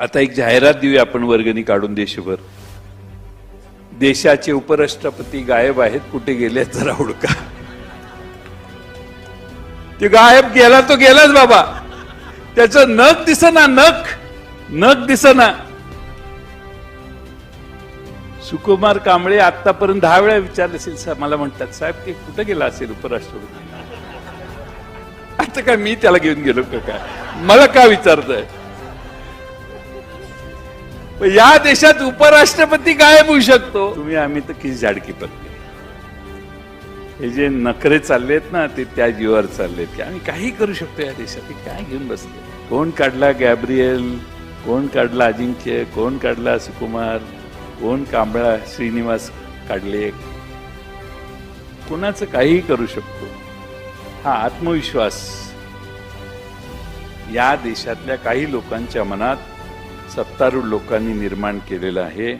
आता एक जाहिरात देऊया आपण वर्गणी काढून देशभर. देशाचे उपराष्ट्रपती गायब आहेत कुठे गेले जरा हुडका ते गायब गेला तो गेलाच बाबा. त्याचं नख दिसना नख नख दिसना. सुकुमार कांबळे आतापर्यंत दहा वेळा विचारले असेल मला म्हणतात साहेब ते कुठे गेला असेल उपराष्ट्रपती? आता काय मी त्याला घेऊन गेलो का काय? मला का विचारतंय? या देशात उपराष्ट्रपती गायब होऊ शकतो. तुम्ही आम्ही तर किस झाडकी पत्ते. हे जे नखरे चाललेत ना ते त्या जीवावर चाललेत. की आम्ही काही करू शकतो या देशात? काय घेऊन बसले कोण काढला गॅब्रियल कोण काढला अजिंक्य? कोण काढला सुकुमार? कोण कांबळा श्रीनिवास काढले? कोणाचं काहीही करू शकतो. हा आत्मविश्वास या देशातल्या काही लोकांच्या मनात सत्तारूढ लोकांनी निर्माण केलेलं आहे.